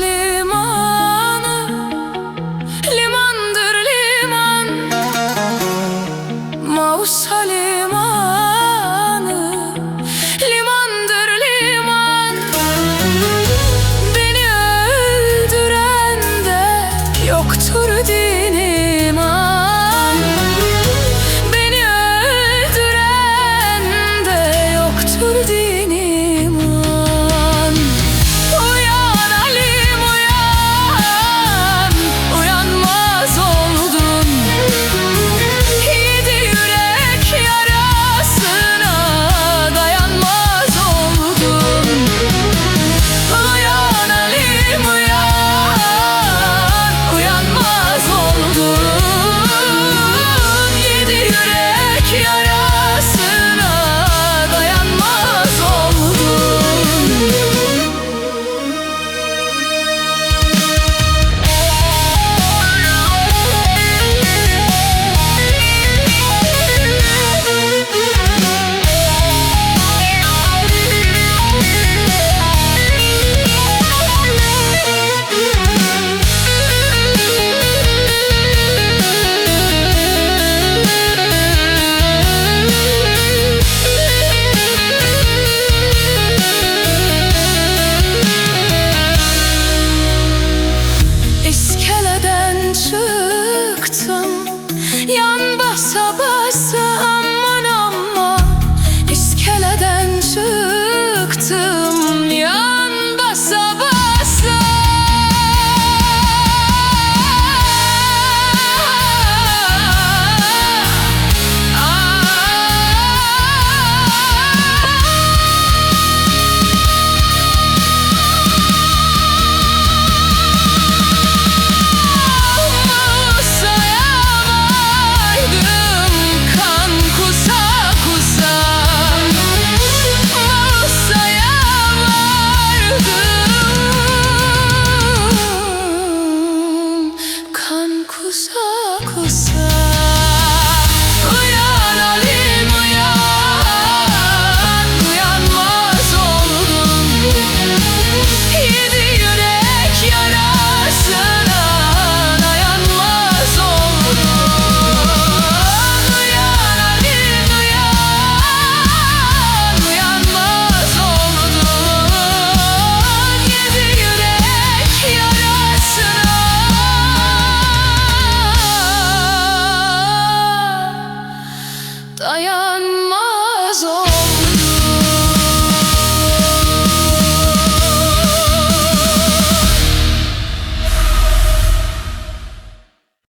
limanı Limandır liman. Mausa limanı basa basa